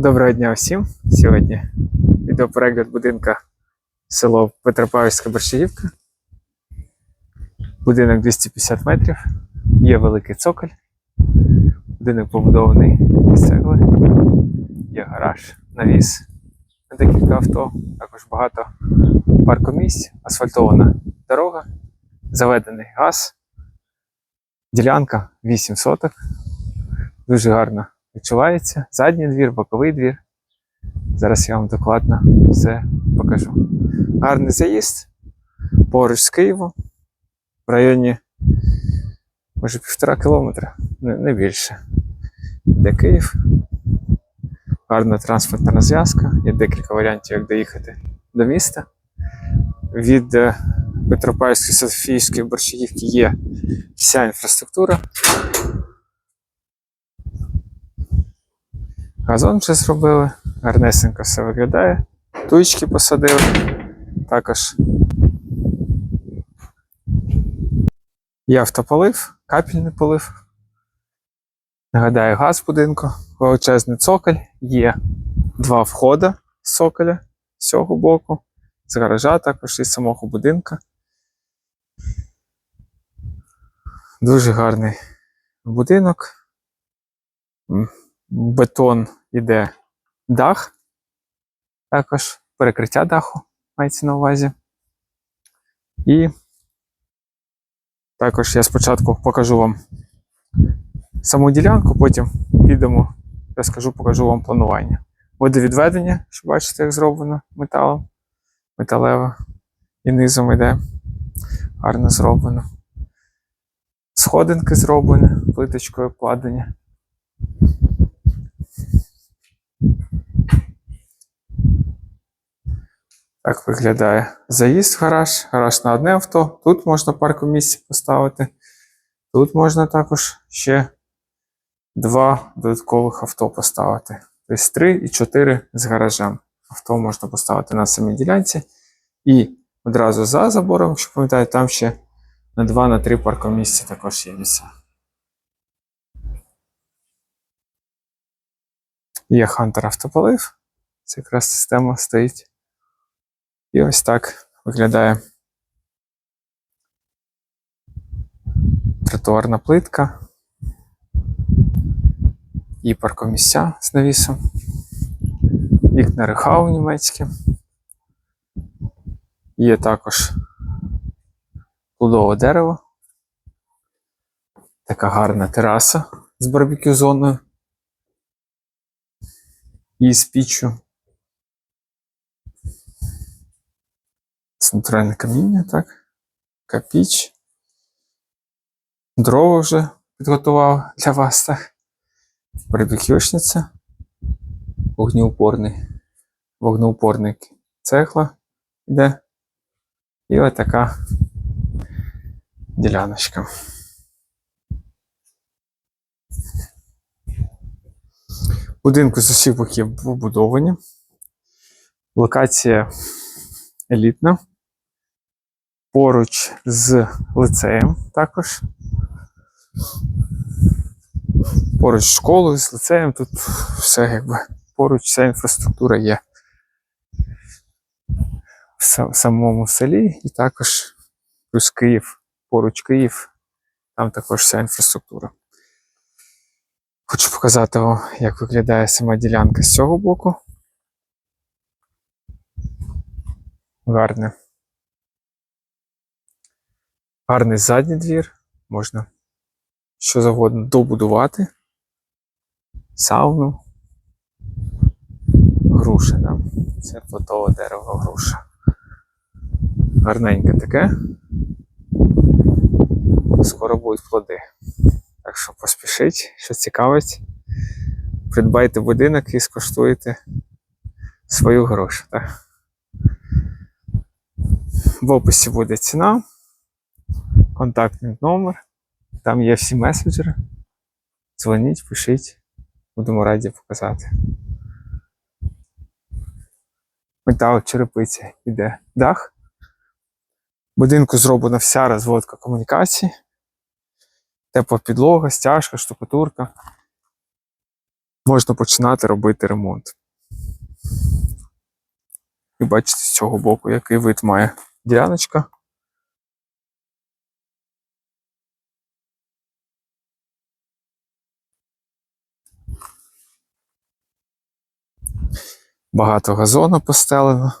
Доброго дня всім. Сьогодні відеоперегляд будинка село Петропавлівська Борщагівка. Будинок 250 метрів. Є великий цоколь. Будинок побудований з цегли. Є гараж, навіс на декілька авто. Також багато паркомісць, асфальтована дорога, заведений газ. Ділянка 8 соток. Дуже гарно відчувається. Задній двір, боковий двір. Зараз я вам докладно все покажу. Гарний заїзд поруч з Києвом в районі може півтора кілометра, не, не більше. Де Київ. Гарна транспортна розв'язка. Є декілька варіантів, як доїхати до міста. Від е, Петропавської Софійської Борщагівки є вся інфраструктура. Газон вже зробили, гарнесенько все виглядає. Туйчки посадили. Також є автополив, капельний полив. Нагадаю, газ будинку, величезний цоколь, є два входи з цоколя з цього боку, з гаража також і з самого будинка. Дуже гарний будинок. Бетон іде дах, також перекриття даху мається на увазі. І також я спочатку покажу вам саму ділянку, потім підемо, розкажу, покажу вам планування. Водовідведення, що бачите, як зроблено металом, металеве і низом йде. Гарно зроблено. Сходинки зроблені, плиточкою обкладені. Так виглядає заїзд в гараж. Гараж на одне авто. Тут можна парку місця поставити. Тут можна також ще два додаткових авто поставити. Тобто три і чотири з гаражем. Авто можна поставити на самій ділянці. І одразу за забором, якщо пам'ятаєте, там ще на 2 на 3 паркомісця також є місця. Є Hunter автополив. Це якраз система стоїть. І ось так виглядає тротуарна плитка і паркомісця з навісом. Вікна рехау німецькі. Є також плодове дерево. Така гарна тераса з барбекю зоною. І з піччю. Центральне каміння, так. Капіч. Дрова вже підготував для вас, так. Барбекюшниця. Вогнеупорний. Вогнеупорник цегла йде. І ось така діляночка. Будинку з усіх боків побудовані. Локація елітна. Поруч з лицеєм також. Поруч з школою, з лицеєм. Тут все якби поруч вся інфраструктура є в самому селі, і також плюс Київ, поруч Київ, там також вся інфраструктура. Хочу показати вам, як виглядає сама ділянка з цього боку. Гарне. Гарний задній двір. Можна що завгодно добудувати. Сауну. Груша там. Це платове дерево груша. Гарненьке таке. Скоро будуть плоди. Так що поспішіть, що цікавить. Придбайте будинок і скоштуйте свою грошу. Так? В описі буде ціна, контактний номер. Там є всі меседжери. Дзвоніть, пишіть. Будемо раді показати. Метал черепиці іде дах. Будинку зроблена вся розводка комунікацій. Тепла підлога, стяжка, штукатурка. можна починати робити ремонт. І бачите з цього боку, який вид має діляночка. Багато газону постелено,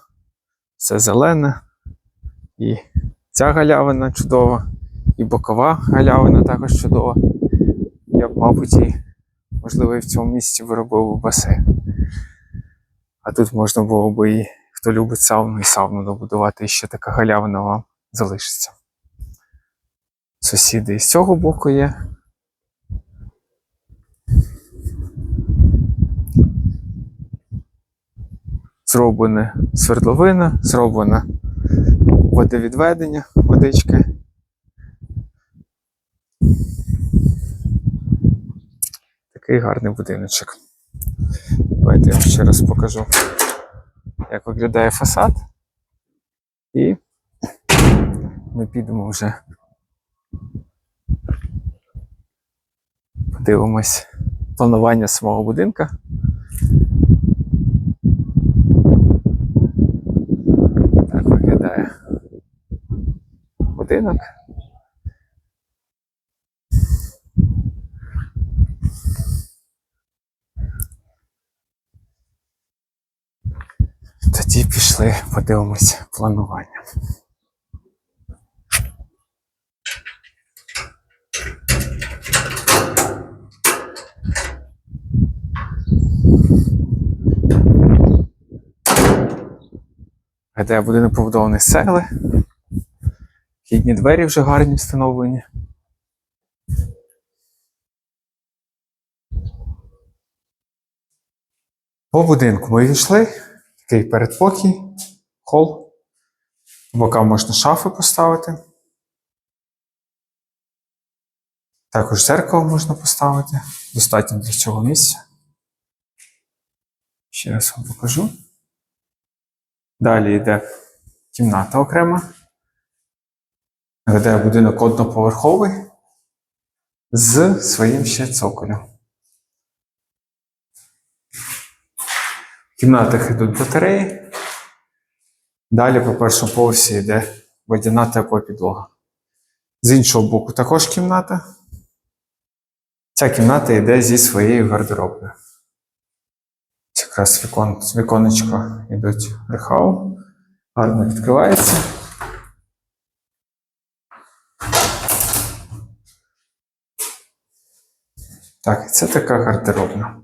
все зелене. І ця галявина чудова, і бокова галявина також чудова. Я б, мабуть, і, можливо, і в цьому місці виробив би басейн. А тут можна було би і хто любить сауну, і сауну добудувати, і ще така галявина вам залишиться. Сусіди з цього боку є. Зроблене свердловина, зроблене водовідведення, водички. Такий гарний будиночок. Давайте я вам ще раз покажу, як виглядає фасад. І ми підемо вже подивимось планування самого будинка. Так виглядає будинок. Тоді пішли, подивимось планування. Гадаю, будинок побудований з. Вхідні двері вже гарні встановлені. По будинку ми війшли. Такий передпокій, хол. Бокам можна шафи поставити. Також зеркало можна поставити. Достатньо для цього місця. Ще раз вам покажу. Далі йде кімната окрема. Нагадаю, будинок одноповерховий з своїм ще цоколем. В кімнатах йдуть батареї. Далі по першому поверсі йде водяна тепла підлога. З іншого боку також кімната. Ця кімната йде зі своєю гардеробною. Якраз вікон, з віконечка йдуть рехау. Гарно відкривається. Так, це така гардеробна.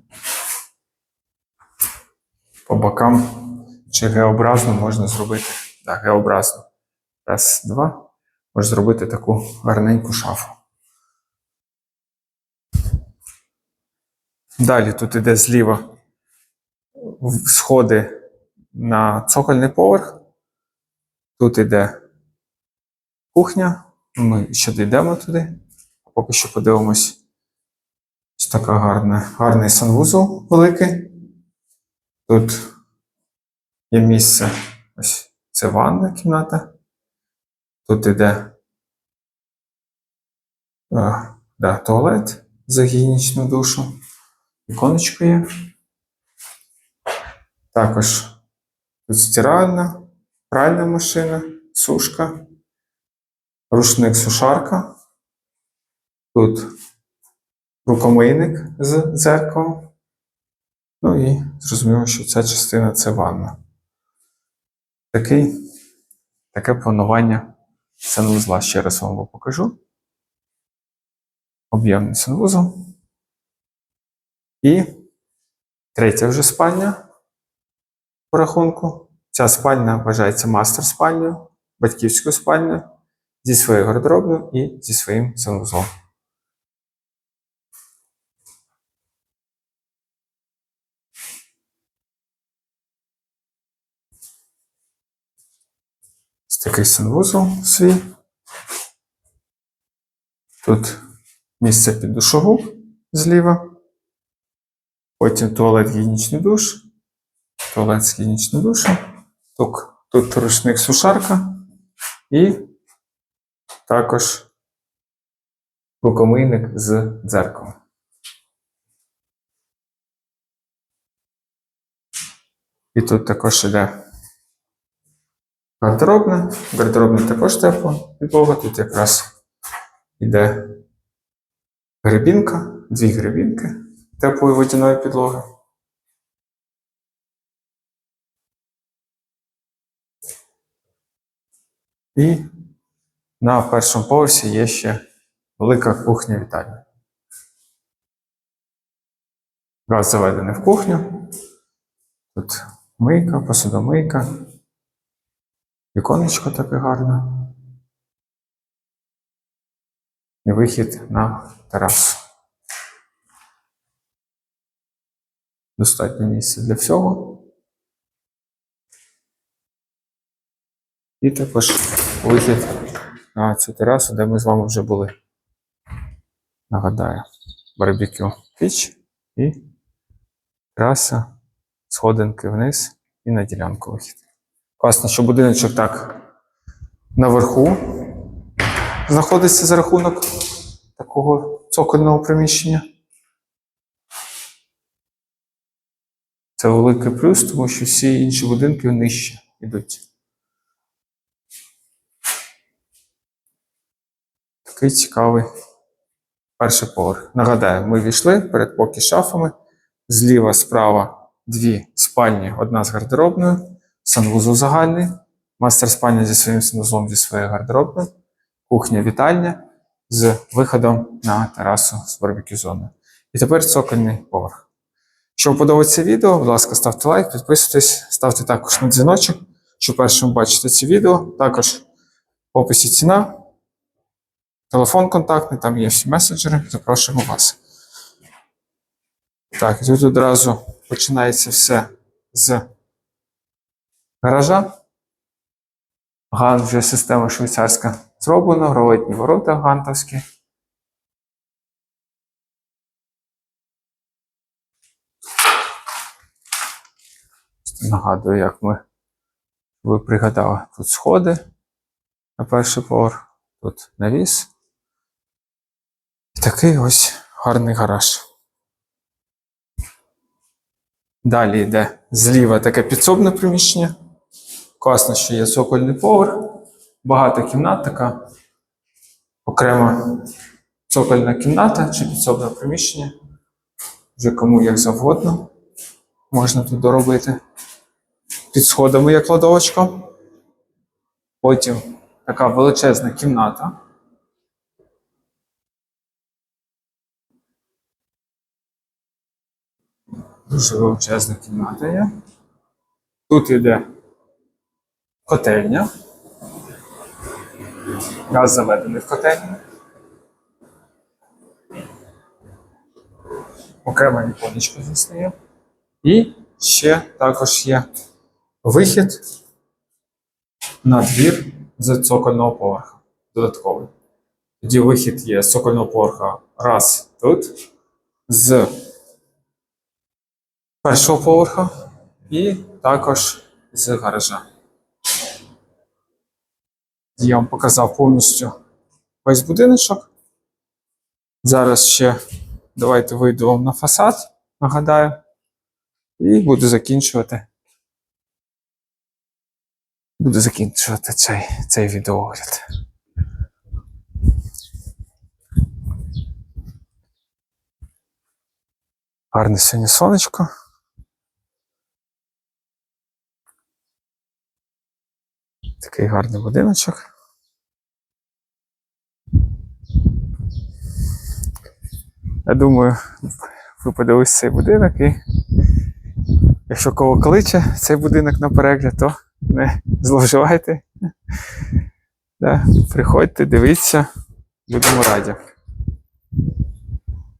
По бокам чи Г-образно можна зробити. Так, Г-образно. Раз, два. Можна зробити таку гарненьку шафу. Далі тут іде зліва сходи на цокольний поверх. Тут іде кухня. Ми ще дійдемо туди. Поки що подивимось. Ось така гарна, гарний санвузол великий. Тут є місце. Ось це ванна кімната. Тут іде а, да, туалет за гігієнічну душу. Віконечко є. Також тут стиральна, пральна машина, сушка, рушник сушарка. Тут рукомийник з дзеркалом. Ну і зрозуміло, що ця частина це ванна. Такий, таке планування санвузла. Ще раз вам покажу. Об'ємний санвузол. І третя вже спальня по рахунку. Ця спальня вважається мастер спальнею, батьківською спальнею зі своєю гардеробною і зі своїм санвузлом. Ось такий санвузол свій. Тут місце під душову зліва. Потім туалет гігієнічний душ. Туалет з гігієнічним душем. Тут, тут рушник сушарка. І також рукомийник з дзеркалом. І тут також іде гардеробне. Гардеробне також тепло підлога. Тут якраз іде грибінка, дві грибінки теплої водяної підлоги. І на першому поверсі є ще велика кухня вітальня. Газ заведений в кухню. Тут мийка, посудомийка. Віконечко таке гарне. І вихід на терасу. Достатньо місця для всього. І також вихід на цю терасу, де ми з вами вже були. Нагадаю, барбекю піч і тераса, сходинки вниз і на ділянку вихід. Класно, що будиночок так наверху знаходиться за рахунок такого цокольного приміщення. Це великий плюс, тому що всі інші будинки нижче йдуть. Такий цікавий перший поверх. Нагадаю, ми війшли перед поки шафами. Зліва, справа дві спальні, одна з гардеробною, санвузол загальний, мастер спальня зі своїм санвузлом зі своєю гардеробною, кухня вітальня з виходом на терасу з барбекю зоною. І тепер цокольний поверх. Якщо вам подобається відео, будь ласка, ставте лайк, підписуйтесь, ставте також на дзвіночок, щоб першим бачити ці відео. Також в описі ціна, телефон контактний, там є всі месенджери. Запрошуємо вас. Так, тут одразу починається все з гаража. Ган вже система швейцарська зроблена, ролетні ворота гантовські. Нагадую, як ми ви пригадали тут сходи на перший поверх, тут навіс. І такий ось гарний гараж. Далі йде зліва таке підсобне приміщення. Класно, що є цокольний поверх, багато кімнат, така окрема цокольна кімната чи підсобне приміщення. Вже кому як завгодно. Можна тут доробити. Під сходами є кладовочка. Потім така величезна кімната. Дуже величезна кімната є. Тут йде котельня. Газ заведений в котельню. Окрема віконечко звісно є. І ще також є вихід на двір з цокольного поверха. Додатковий. Тоді вихід є з цокольного поверха раз тут, з першого поверха і також з гаража. Я вам показав повністю весь будиночок. Зараз ще давайте вийду вам на фасад, нагадаю, і буду закінчувати. Буду закінчувати цей, цей відеоогляд. Гарне сьогодні сонечко. Такий гарний будиночок. Я думаю, ви подивилися цей будинок і якщо кого кличе цей будинок на перегляд, то не зловживайте. Да, приходьте, дивіться, будемо раді.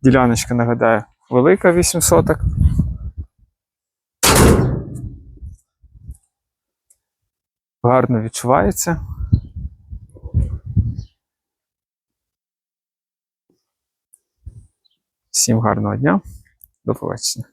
Діляночка, нагадаю, велика 8 соток. Гарно відчувається. Всім гарного дня. До побачення.